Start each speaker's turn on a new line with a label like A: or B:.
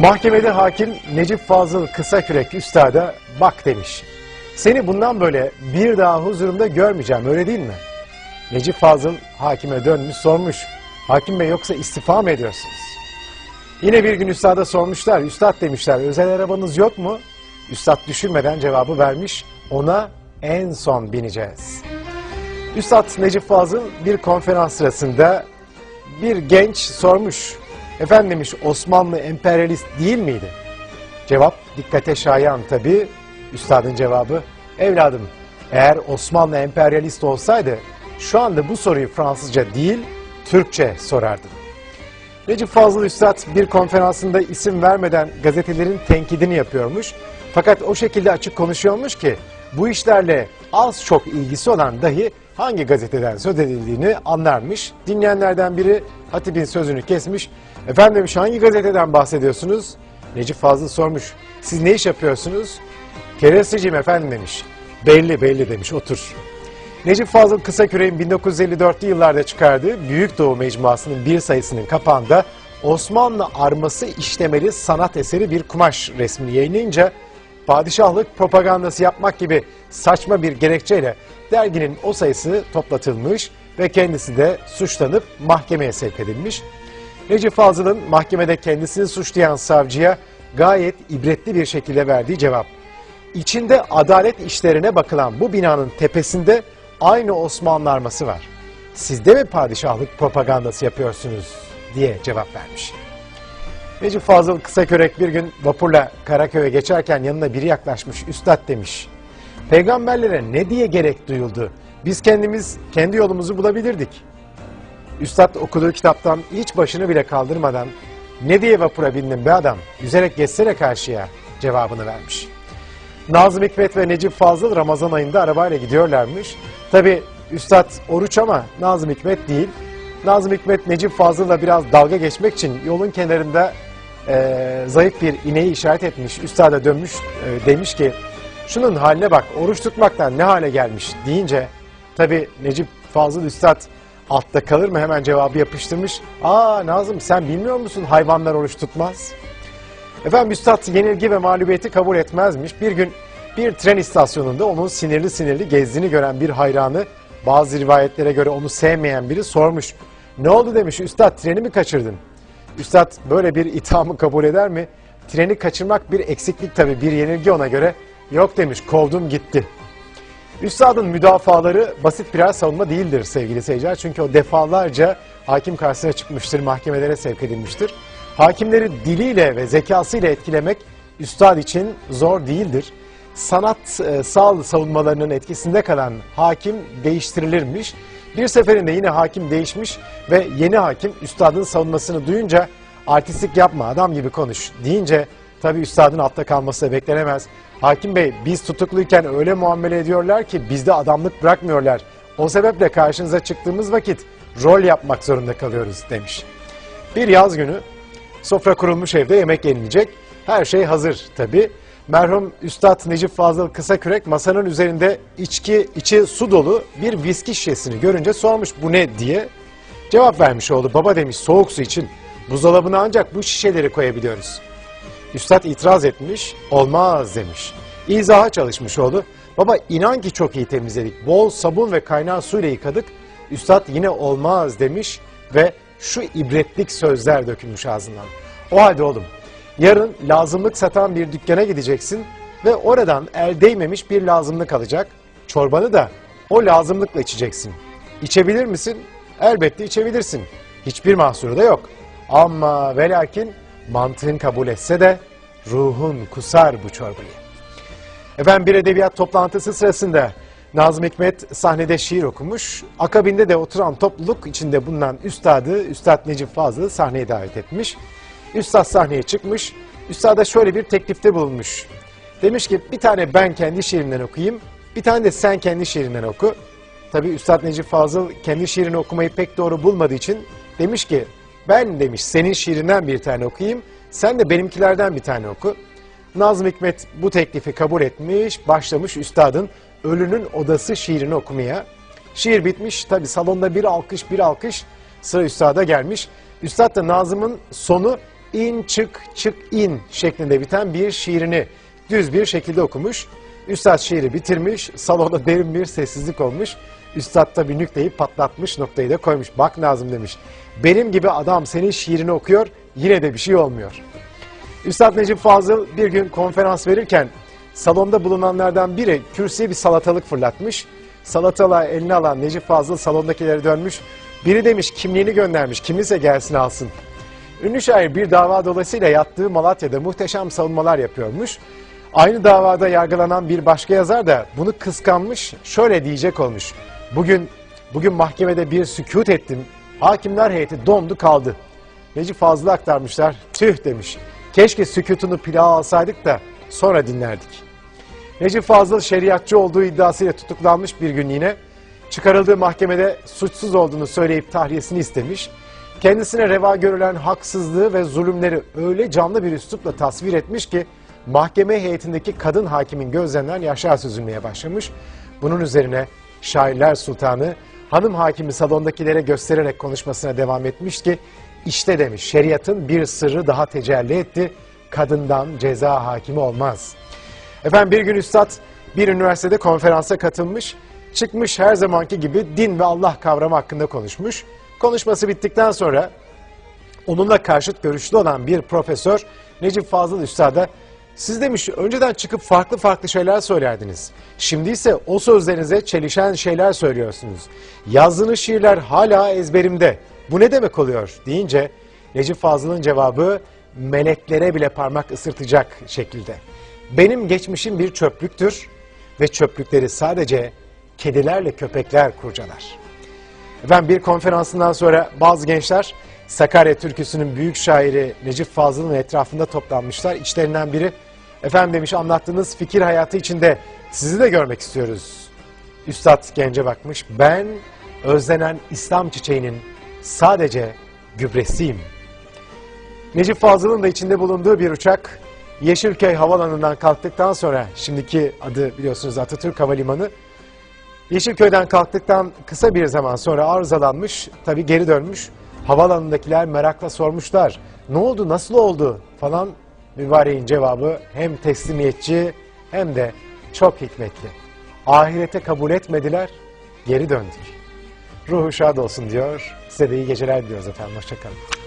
A: Mahkemede hakim Necip Fazıl Kısakürek üstada bak demiş. Seni bundan böyle bir daha huzurumda görmeyeceğim öyle değil mi? Necip Fazıl hakime dönmüş sormuş. Hakim Bey yoksa istifa mı ediyorsunuz? Yine bir gün üstada sormuşlar. Üstad demişler özel arabanız yok mu? Üstad düşünmeden cevabı vermiş. Ona en son bineceğiz. Üstad Necip Fazıl bir konferans sırasında bir genç sormuş. Efendim demiş Osmanlı emperyalist değil miydi? Cevap dikkate şayan tabi. Üstadın cevabı evladım eğer Osmanlı emperyalist olsaydı şu anda bu soruyu Fransızca değil Türkçe sorardın. Necip Fazıl Üstad bir konferansında isim vermeden gazetelerin tenkidini yapıyormuş. Fakat o şekilde açık konuşuyormuş ki bu işlerle az çok ilgisi olan dahi hangi gazeteden söz edildiğini anlarmış. Dinleyenlerden biri Hatip'in sözünü kesmiş. Efendim demiş hangi gazeteden bahsediyorsunuz? Necip Fazıl sormuş. Siz ne iş yapıyorsunuz? Keresteciyim efendim demiş. Belli belli demiş otur. Necip Fazıl Kısaküre'nin 1954'lü yıllarda çıkardığı Büyük Doğu Mecmuası'nın bir sayısının kapağında Osmanlı arması işlemeli sanat eseri bir kumaş resmini yayınlayınca padişahlık propagandası yapmak gibi saçma bir gerekçeyle derginin o sayısı toplatılmış ve kendisi de suçlanıp mahkemeye sevk edilmiş. Necip Fazıl'ın mahkemede kendisini suçlayan savcıya gayet ibretli bir şekilde verdiği cevap. İçinde adalet işlerine bakılan bu binanın tepesinde aynı Osmanlı arması var. Siz de mi padişahlık propagandası yapıyorsunuz diye cevap vermiş. Necip Fazıl Kısakörek bir gün vapurla Karaköy'e geçerken yanına biri yaklaşmış. Üstad demiş. Peygamberlere ne diye gerek duyuldu? Biz kendimiz kendi yolumuzu bulabilirdik. Üstad okuduğu kitaptan hiç başını bile kaldırmadan ne diye vapura bindin be adam? Yüzerek geçsene karşıya cevabını vermiş. Nazım Hikmet ve Necip Fazıl Ramazan ayında arabayla gidiyorlarmış. Tabi Üstad oruç ama Nazım Hikmet değil. Nazım Hikmet Necip Fazıl'la biraz dalga geçmek için yolun kenarında e, zayıf bir ineği işaret etmiş. Üstada dönmüş e, demiş ki şunun haline bak oruç tutmaktan ne hale gelmiş deyince tabi Necip Fazıl Üstad altta kalır mı hemen cevabı yapıştırmış. Aa Nazım sen bilmiyor musun hayvanlar oruç tutmaz. Efendim Üstad yenilgi ve mağlubiyeti kabul etmezmiş. Bir gün bir tren istasyonunda onun sinirli sinirli gezdiğini gören bir hayranı bazı rivayetlere göre onu sevmeyen biri sormuş. Ne oldu demiş Üstad treni mi kaçırdın? Üstad böyle bir ithamı kabul eder mi? Treni kaçırmak bir eksiklik tabii bir yenilgi ona göre. Yok demiş kovdum gitti. Üstadın müdafaları basit birer savunma değildir sevgili seyirciler. Çünkü o defalarca hakim karşısına çıkmıştır, mahkemelere sevk edilmiştir. Hakimleri diliyle ve zekasıyla etkilemek üstad için zor değildir. Sanatsal savunmalarının etkisinde kalan hakim değiştirilirmiş. Bir seferinde yine hakim değişmiş ve yeni hakim üstadın savunmasını duyunca artistlik yapma adam gibi konuş deyince tabi üstadın altta kalması beklenemez. Hakim bey biz tutukluyken öyle muamele ediyorlar ki bizde adamlık bırakmıyorlar. O sebeple karşınıza çıktığımız vakit rol yapmak zorunda kalıyoruz demiş. Bir yaz günü sofra kurulmuş evde yemek yenilecek. Her şey hazır tabi. Merhum Üstad Necip Fazıl Kısakürek masanın üzerinde içki içi su dolu bir viski şişesini görünce sormuş bu ne diye. Cevap vermiş oğlu baba demiş soğuk su için buzdolabına ancak bu şişeleri koyabiliyoruz. Üstad itiraz etmiş olmaz demiş. İzaha çalışmış oğlu. Baba inan ki çok iyi temizledik. Bol sabun ve kaynar suyla yıkadık. Üstad yine olmaz demiş ve şu ibretlik sözler dökülmüş ağzından. O halde oğlum yarın lazımlık satan bir dükkana gideceksin ve oradan el değmemiş bir lazımlık alacak. Çorbanı da o lazımlıkla içeceksin. İçebilir misin? Elbette içebilirsin. Hiçbir mahsuru da yok. Ama ve lakin mantığın kabul etse de ruhun kusar bu çorbayı. Efendim bir edebiyat toplantısı sırasında Nazım Hikmet sahnede şiir okumuş. Akabinde de oturan topluluk içinde bulunan üstadı, Üstad Necip Fazıl'ı sahneye davet etmiş. Üstad sahneye çıkmış. Üstada şöyle bir teklifte bulunmuş. Demiş ki bir tane ben kendi şiirimden okuyayım, bir tane de sen kendi şiirinden oku. Tabi Üstad Necip Fazıl kendi şiirini okumayı pek doğru bulmadığı için demiş ki ben demiş senin şiirinden bir tane okuyayım, sen de benimkilerden bir tane oku. Nazım Hikmet bu teklifi kabul etmiş, başlamış üstadın Ölünün Odası şiirini okumaya. Şiir bitmiş, tabi salonda bir alkış bir alkış sıra üstada gelmiş. Üstad da Nazım'ın sonu in çık çık in şeklinde biten bir şiirini düz bir şekilde okumuş. Üstad şiiri bitirmiş. Salonda derin bir sessizlik olmuş. Üstad da bir nükteyi patlatmış noktayı da koymuş. Bak Nazım demiş. Benim gibi adam senin şiirini okuyor yine de bir şey olmuyor. Üstad Necip Fazıl bir gün konferans verirken salonda bulunanlardan biri kürsüye bir salatalık fırlatmış. Salatalığı eline alan Necip Fazıl salondakileri dönmüş. Biri demiş kimliğini göndermiş kiminse gelsin alsın. Ünlü şair bir dava dolayısıyla yattığı Malatya'da muhteşem savunmalar yapıyormuş. Aynı davada yargılanan bir başka yazar da bunu kıskanmış, şöyle diyecek olmuş. Bugün bugün mahkemede bir sükut ettim. Hakimler heyeti dondu kaldı. Necip Fazıl'ı aktarmışlar. Tüh demiş. Keşke sükutunu pilav alsaydık da sonra dinlerdik. Necip Fazıl şeriatçı olduğu iddiasıyla tutuklanmış bir günlüğüne. Çıkarıldığı mahkemede suçsuz olduğunu söyleyip tahliyesini istemiş. Kendisine reva görülen haksızlığı ve zulümleri öyle canlı bir üslupla tasvir etmiş ki mahkeme heyetindeki kadın hakimin gözlerinden yaşlar süzülmeye başlamış. Bunun üzerine şairler sultanı hanım hakimi salondakilere göstererek konuşmasına devam etmiş ki işte demiş şeriatın bir sırrı daha tecelli etti. Kadından ceza hakimi olmaz. Efendim bir gün üstad bir üniversitede konferansa katılmış. Çıkmış her zamanki gibi din ve Allah kavramı hakkında konuşmuş. Konuşması bittikten sonra onunla karşıt görüşlü olan bir profesör Necip Fazıl Üstad'a siz demiş önceden çıkıp farklı farklı şeyler söylerdiniz. Şimdi ise o sözlerinize çelişen şeyler söylüyorsunuz. Yazdığınız şiirler hala ezberimde. Bu ne demek oluyor deyince Necip Fazıl'ın cevabı meleklere bile parmak ısırtacak şekilde. Benim geçmişim bir çöplüktür ve çöplükleri sadece kedilerle köpekler kurcalar. Efendim bir konferansından sonra bazı gençler Sakarya türküsünün büyük şairi Necip Fazıl'ın etrafında toplanmışlar. İçlerinden biri efendim demiş anlattığınız fikir hayatı içinde sizi de görmek istiyoruz. Üstad gence bakmış ben özlenen İslam çiçeğinin sadece gübresiyim. Necip Fazıl'ın da içinde bulunduğu bir uçak Yeşilköy Havalanı'ndan kalktıktan sonra şimdiki adı biliyorsunuz Atatürk Havalimanı Yeşilköy'den kalktıktan kısa bir zaman sonra arızalanmış, tabii geri dönmüş. Havalanındakiler merakla sormuşlar. Ne oldu, nasıl oldu falan. Mübareğin cevabı hem teslimiyetçi hem de çok hikmetli. Ahirete kabul etmediler, geri döndük. Ruhu şad olsun diyor. Size de iyi geceler diliyoruz efendim. Hoşçakalın.